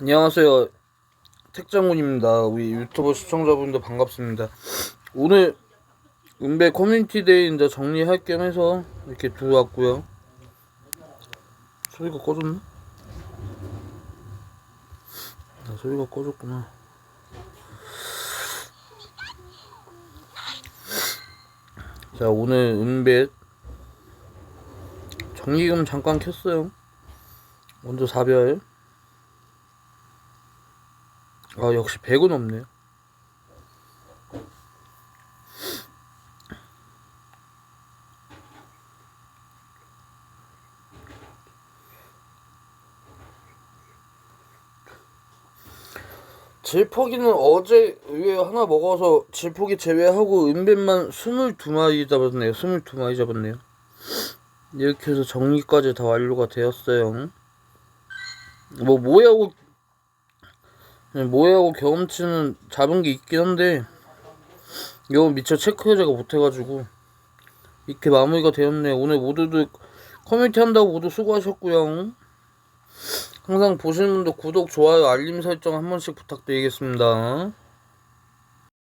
안녕하세요. 택장군입니다. 우리 유튜버 시청자분들 반갑습니다. 오늘 은배 커뮤니티 데이인데 정리할 겸 해서 이렇게 들어왔고요. 소리가 꺼졌나? 아, 소리가 꺼졌구나. 자, 오늘 은배 정리금 잠깐 켰어요. 먼저 4별. 아 역시 100은 없네요 질퍽이는 어제 위에 하나 먹어서 질퍽이 제외하고 은뱀만 22마리 잡았네요. 22마리 잡았네요. 이렇게 해서 정리까지 다 완료가 되었어요. 뭐 뭐야 고 모해하고 경험치는 잡은 게 있긴 한데 이거 미처 체크를 제가 못해가지고. 이렇게 마무리가 되었네요 오늘 모두들 커뮤니티 한다고 모두 수고하셨고요. 항상 보시는 분들 구독, 좋아요, 알림 설정 한 번씩 부탁드리겠습니다